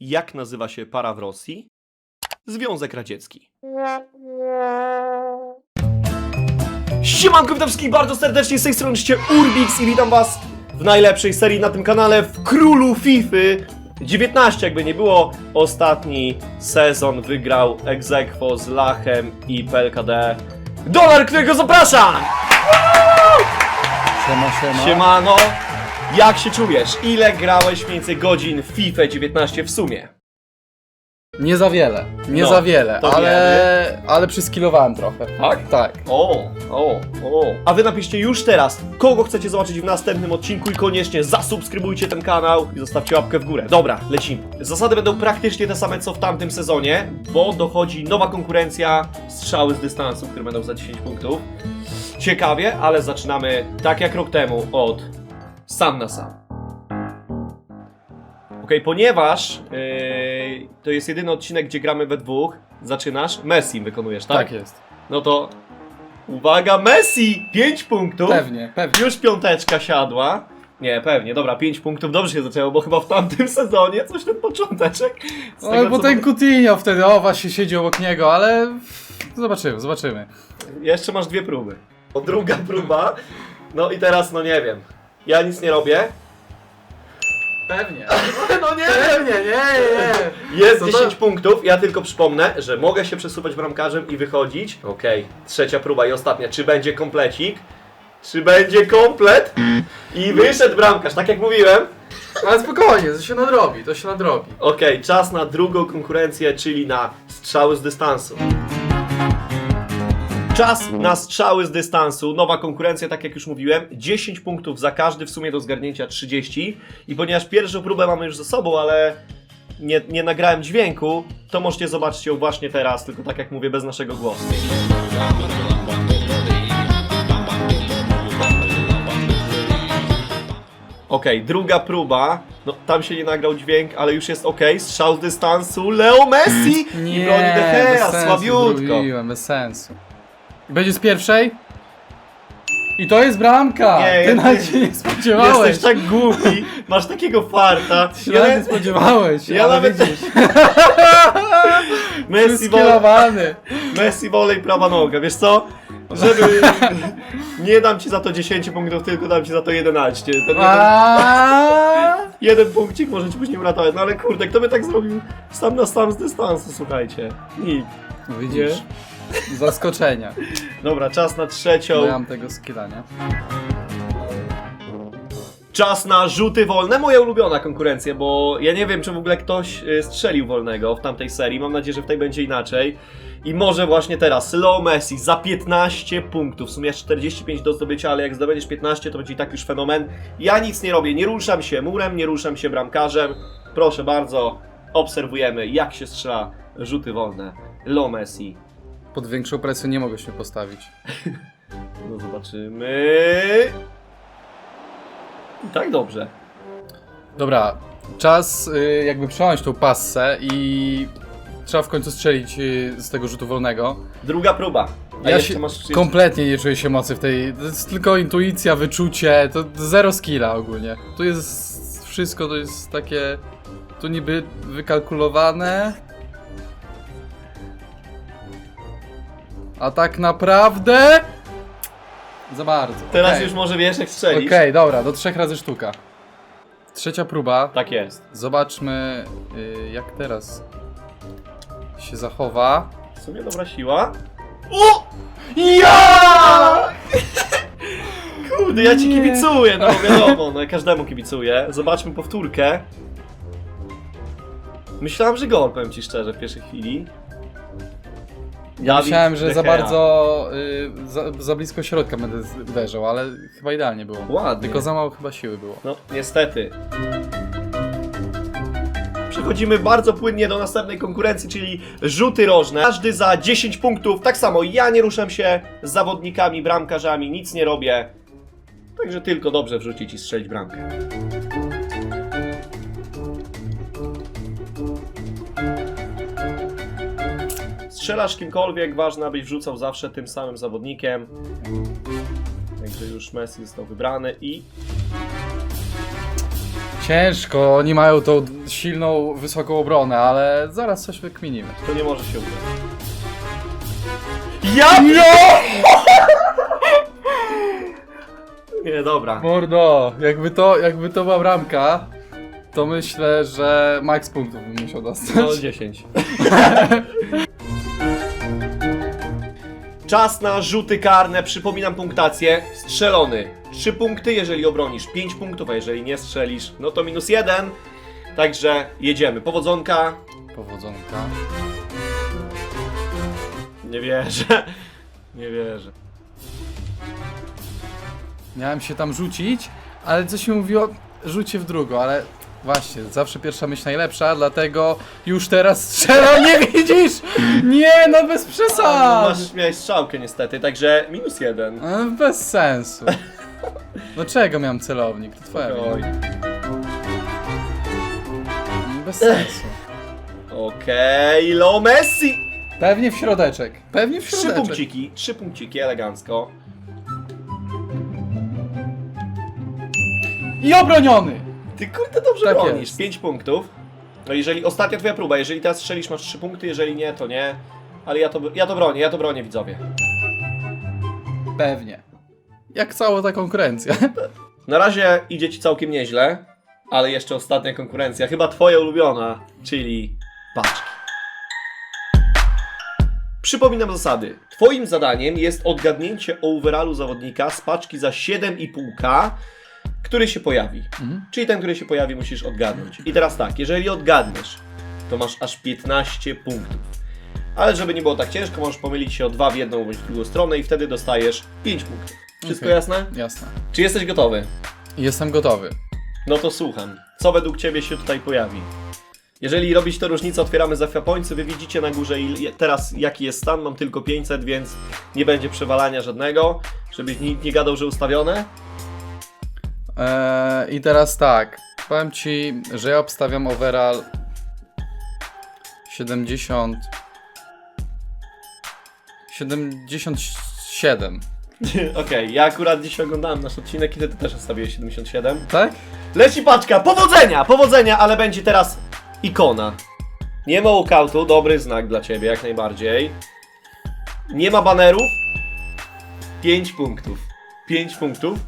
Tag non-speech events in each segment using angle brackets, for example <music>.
Jak nazywa się para w Rosji? Związek Radziecki. Siemanko, witam wszystkich bardzo serdecznie, z tej strony oczywiście Urbix i witam was w najlepszej serii na tym kanale, w Królu Fify 19, jakby nie było, ostatni sezon wygrał Exequo z Lachem i PLKD Dolar, którego zapraszam! Siema, siema. Siemano, jak się czujesz? Ile grałeś mniej więcej godzin w FIFA 19 w sumie? Nie za wiele, nie No, za wiele, to ale, ale przyskilowałem trochę. Tak? Tak. O, o, o. A wy napiszcie już teraz, kogo chcecie zobaczyć w następnym odcinku i koniecznie zasubskrybujcie ten kanał i zostawcie łapkę w górę. Dobra, lecimy. Zasady będą praktycznie te same co w tamtym sezonie, bo dochodzi nowa konkurencja, strzały z dystansu, które będą za 10 punktów. Ciekawie, ale zaczynamy tak jak rok temu od sam na sam. Okej, ponieważ yy, to jest jedyny odcinek, gdzie gramy we dwóch, zaczynasz, Messi wykonujesz, tak? Tak jest. No to uwaga, Messi! 5 punktów. Pewnie, pewnie. Już piąteczka siadła. Nie, pewnie, dobra, 5 punktów dobrze się zaczęło, bo chyba w tamtym <laughs> sezonie coś ten począteczek. Z No, tego, bo co ten Coutinho wtedy, o właśnie siedzi obok niego, ale zobaczymy, zobaczymy. Jeszcze masz dwie próby. O, druga próba. No i teraz, no nie wiem. Ja nic nie robię. Pewnie. <laughs> No nie Pewnie, nie, nie. Jest Co to? 10 punktów. Ja tylko przypomnę, że mogę się przesuwać bramkarzem i wychodzić. Okej, trzecia próba i ostatnia. Czy będzie komplecik? Czy będzie komplet? I wyszedł bramkarz, tak jak mówiłem. Ale spokojnie, to się nadrobi, to się nadrobi. Okej, czas na drugą konkurencję, czyli na strzały z dystansu. Czas na strzały z dystansu. Nowa konkurencja, tak jak już mówiłem. 10 punktów za każdy, w sumie do zgarnięcia 30. I ponieważ pierwszą próbę mamy już ze sobą, ale nie, nie nagrałem dźwięku, to możecie zobaczyć ją właśnie teraz, tylko tak jak mówię, bez naszego głosu. Okej, druga próba. No, tam się nie nagrał dźwięk, ale już jest okej. Strzał z dystansu. Leo Messi! I broni De bez Gea, sensu słabiutko. zrobiłem, bez sensu. Będzie z pierwszej? I to jest bramka! Nie, Ty ja- się nie spodziewałeś! Jesteś tak głupi, masz takiego farta. Się nawet nie spodziewałeś, Ja ale nawet- widzisz. <laughs> Messi, Przyskilowany! Messi wolej prawa noga, wiesz co? Żeby... <laughs> Nie dam ci za to 10 punktów, tylko dam ci za to 11. Ten jeden, Aaaa! jeden punkcik może ci później uratować. No ale kurde, kto by tak zrobił sam na sam z dystansu, słuchajcie. Nikt. No widzisz? Zaskoczenia. Dobra, czas na trzecią. Nie mam tego skilla, nie? Czas na rzuty wolne, moja ulubiona konkurencja, bo ja nie wiem, czy w ogóle ktoś y, strzelił wolnego w tamtej serii. Mam nadzieję, że w tej będzie inaczej. I może właśnie teraz Leo Messi za 15 punktów, w sumie 45 do zdobycia, ale jak zdobędziesz 15, to będzie i tak już fenomen. Ja nic nie robię, nie ruszam się murem, nie ruszam się bramkarzem. Proszę bardzo, obserwujemy jak się strzela rzuty wolne. Leo Messi. Pod większą presją nie mogę się postawić. <laughs> No zobaczymy. I tak dobrze. Dobra, czas y, jakby przejąć tą passę i trzeba w końcu strzelić y, z tego rzutu wolnego. Druga próba. A Ja jeszcze się masz kompletnie nie czuję się mocy w tej. To jest tylko intuicja, wyczucie, to zero skilla ogólnie. Tu jest wszystko, to jest takie. Tu niby wykalkulowane. A tak naprawdę. Za bardzo. Teraz Okej. już może wiesz jak strzelić. Okej, dobra, do trzech razy sztuka. Trzecia próba. Tak jest. Zobaczmy, y, jak teraz się zachowa. W sumie dobra siła. O! Ja! <laughs> Kurde, ja ci Nie. kibicuję, no wiadomo, no każdemu kibicuję. Zobaczmy powtórkę. Myślałem, że gol, powiem ci szczerze, w pierwszej chwili. Dawid Myślałem, że za bardzo, y, za, za blisko środka będę z- uderzał, ale chyba idealnie było. Ładnie. Tylko za mało chyba siły było. No, niestety. Przechodzimy bardzo płynnie do następnej konkurencji, czyli rzuty rożne. Każdy za 10 punktów. Tak samo ja nie ruszam się z zawodnikami, bramkarzami, nic nie robię. Także tylko dobrze wrzucić i strzelić bramkę. Strzelasz kimkolwiek, ważne abyś wrzucał zawsze tym samym zawodnikiem. Także już Messi został wybrany i Ciężko, oni mają tą silną, wysoką obronę, ale zaraz coś wykminimy. To nie może się udać. Ja <laughs> Nie, dobra. Mordo, jakby to, jakby to była bramka, to myślę, że max punktów bym musiał No dostać. 10. <laughs> Czas na rzuty karne. Przypominam punktację. Strzelony 3 punkty, jeżeli obronisz 5 punktów, a jeżeli nie strzelisz, no to minus 1. Także jedziemy. Powodzonka. Powodzonka. Nie wierzę. Nie wierzę. Miałem się tam rzucić, ale coś mi mówiło, rzucie w drugą, ale właśnie, zawsze pierwsza myśl najlepsza, dlatego już teraz strzelam, nie widzisz? Nie, no bez przesad! masz, miałeś strzałkę niestety, także minus 1. No, bez sensu. No czego miałem celownik? To twoja wina. Oj. Bez sensu. Okej, Lo Messi! Pewnie w środeczek. Pewnie w Trzy środeczek. punkciki, trzy punkciki, elegancko. I obroniony! Ty kurde dobrze Tak bronisz, jest. 5 punktów. No jeżeli ostatnia twoja próba, jeżeli teraz strzelisz masz 3 punkty, jeżeli nie, to nie. Ale ja to, ja to bronię, ja to bronię widzowie. Pewnie. Jak cała ta konkurencja. Na razie idzie ci całkiem nieźle, ale jeszcze ostatnia konkurencja, chyba twoja ulubiona, czyli paczki. Przypominam zasady. Twoim zadaniem jest odgadnięcie overallu zawodnika z paczki za 7,5k, który się pojawi. Mhm. Czyli ten, który się pojawi, musisz odgadnąć. I teraz tak, jeżeli odgadniesz, to masz aż 15 punktów. Ale żeby nie było tak ciężko, możesz pomylić się o dwa w jedną bądź w drugą stronę i wtedy dostajesz 5 punktów. Wszystko Okej. jasne? Jasne. Czy jesteś gotowy? Jestem gotowy. No to słucham. Co według Ciebie się tutaj pojawi? Jeżeli robić to różnicę, otwieramy za fiapońcy, wy widzicie na górze il, teraz jaki jest stan, mam tylko 500, więc nie będzie przewalania żadnego, żebyś nikt nie gadał, że ustawione. Eee, I teraz tak. Powiem ci, że ja obstawiam overall 70. 77. <laughs> Okej, ja akurat dzisiaj oglądałem nasz odcinek i ty też ustawiłeś 77. Tak? Leci paczka, powodzenia, powodzenia, ale będzie teraz ikona. Nie ma walkoutu, dobry znak dla Ciebie, jak najbardziej. Nie ma banerów. 5 punktów. 5 punktów.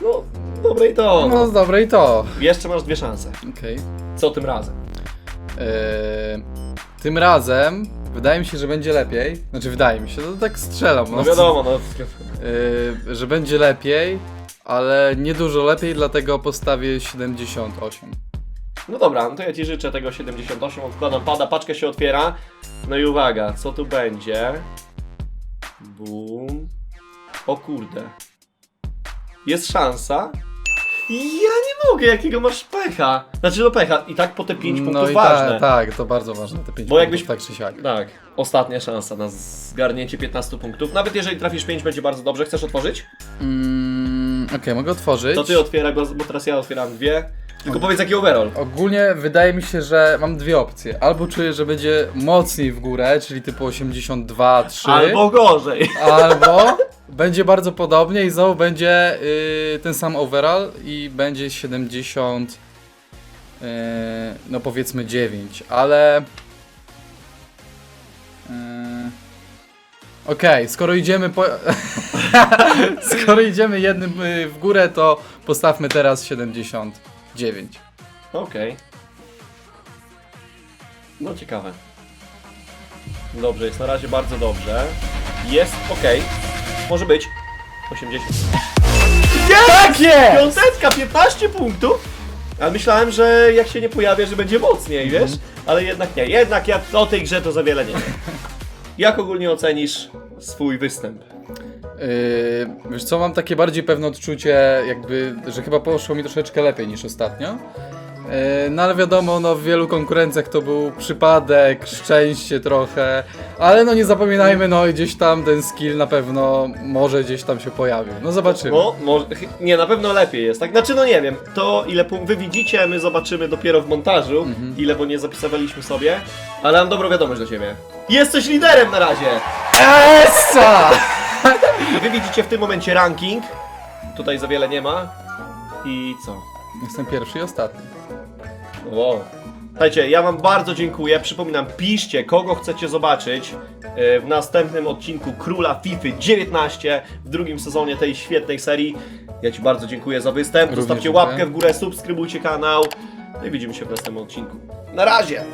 No, dobre i to. No dobre i to. Jeszcze masz dwie szanse. Okej. Co tym razem? Eee, tym razem wydaje mi się, że będzie lepiej. Znaczy wydaje mi się, to tak strzelam. No wiadomo, no. Eee, że będzie lepiej, ale nie dużo lepiej, dlatego postawię 78. No dobra, no to ja Ci życzę tego 78, odkładam pada, paczka się otwiera. No i uwaga, co tu będzie? Bum. O kurde. Jest szansa? Ja nie mogę, jakiego masz pecha. Znaczy no pecha, i tak po te 5 punktów no i ważne. Tak, tak, to bardzo ważne, te 5 Bo jakbyś- punktów, tak czy siak. Tak, ostatnia szansa na zgarnięcie 15 punktów. Nawet jeżeli trafisz 5, będzie bardzo dobrze. Chcesz otworzyć? Mm, Okej, mogę otworzyć. To ty otwieraj, bo, bo teraz ja otwieram dwie. Tylko powiedz jaki overall. Ogólnie wydaje mi się, że mam dwie opcje. Albo czuję, że będzie mocniej w górę, czyli typu 82, 3. Albo gorzej. Albo będzie bardzo podobnie i znowu będzie y, ten sam overall i będzie 70, y, no powiedzmy 9, ale... y, Okej, skoro idziemy po... <laughs> skoro idziemy jednym y, w górę, to postawmy teraz 79. Okej. No ciekawe. Dobrze, jest na razie bardzo dobrze. Jest ok. Może być. 80. Tak jest! Piątetka, 15 punktów! Ale myślałem, że jak się nie pojawia, że będzie mocniej, wiesz? Ale jednak nie. Jednak ja o tej grze to za wiele nie wiem. <laughs> Jak ogólnie ocenisz swój występ? Yy, wiesz co, mam takie bardziej pewne odczucie, jakby, że chyba poszło mi troszeczkę lepiej niż ostatnio. Yy, no ale wiadomo, no w wielu konkurencjach to był przypadek, szczęście trochę, ale no nie zapominajmy, no gdzieś tam ten skill na pewno może gdzieś tam się pojawił. No zobaczymy. No, może, nie, na pewno lepiej jest, tak? Znaczy, no nie wiem, to ile punktów wy widzicie, my zobaczymy dopiero w montażu, ile, bo nie zapisywaliśmy sobie, ale mam dobrą wiadomość dla ciebie. Jesteś liderem na razie! Essa! <laughs> Wy widzicie w tym momencie ranking, tutaj za wiele nie ma i co? Jestem pierwszy i ostatni. Wow. Słuchajcie, ja wam bardzo dziękuję. Przypominam, piszcie, kogo chcecie zobaczyć e, w następnym odcinku Króla FIFA 19 w drugim sezonie tej świetnej serii. Ja ci bardzo dziękuję za występ. Również Zostawcie łapkę w górę, subskrybujcie kanał. No i widzimy się w następnym odcinku. Na razie!